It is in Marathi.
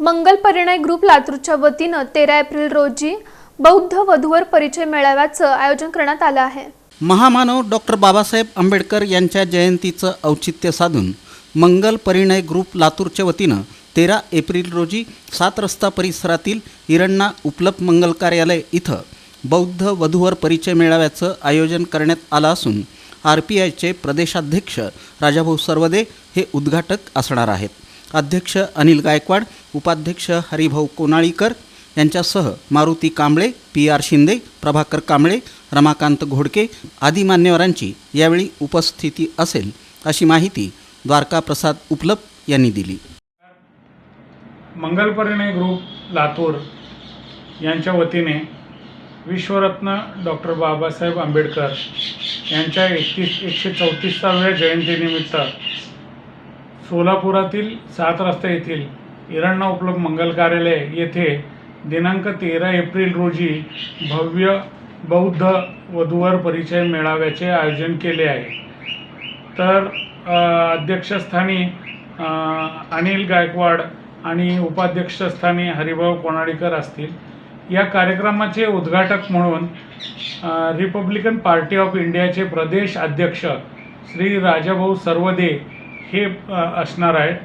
मंगल परिणय ग्रुप लातूरच्या वतीनं तेरा एप्रिल रोजी बौद्ध वधूवर परिचय मेळाव्याचं आयोजन करण्यात आलं आहे. महामानव डॉक्टर बाबासाहेब आंबेडकर यांच्या जयंतीचं औचित्य साधून मंगल परिणय ग्रुप लातूरच्या वतीनं तेरा एप्रिल रोजी सात रस्ता परिसरातील इरण्णा उपलब्ध मंगल कार्यालय इथं बौद्ध वधूवर परिचय मेळाव्याचं आयोजन करण्यात आलं असून आर पी आयचे प्रदेशाध्यक्ष राजाभाऊ सर्वदे हे उद्घाटक असणार आहेत. अध्यक्ष अनिल गायकवाड उपाध्यक्ष हरिभाऊ कोनाळीकर यांच्यासह मारुती कांबळे पी आर शिंदे प्रभाकर कांबळे रमाकांत घोडके आदी मान्यवरांची यावेळी उपस्थिती असेल अशी माहिती द्वारका प्रसाद उपलब्ध यांनी दिली. मंगलपरिणय ग्रुप लातूर यांच्या वतीने विश्वरत्न डॉक्टर बाबासाहेब आंबेडकर यांच्या एकतीस एकशे चौतीसाव्या जयंतीनिमित्त सोलापुरातील सात रस्ता येथील इरण्णा उपलब्ध मंगल कार्यालय येथे दिनांक तेरा एप्रिल रोजी भव्य बौद्ध वधूवर परिचय मेळाव्याचे आयोजन केले आहे. तर अध्यक्षस्थानी अनिल गायकवाड आणि उपाध्यक्षस्थानी हरिभाऊ कोणाळीकर असतील. या कार्यक्रमाचे उद्घाटक म्हणून रिपब्लिकन पार्टी ऑफ इंडियाचे प्रदेश अध्यक्ष श्री राजाभाऊ सर्वदे हे असणार आहेत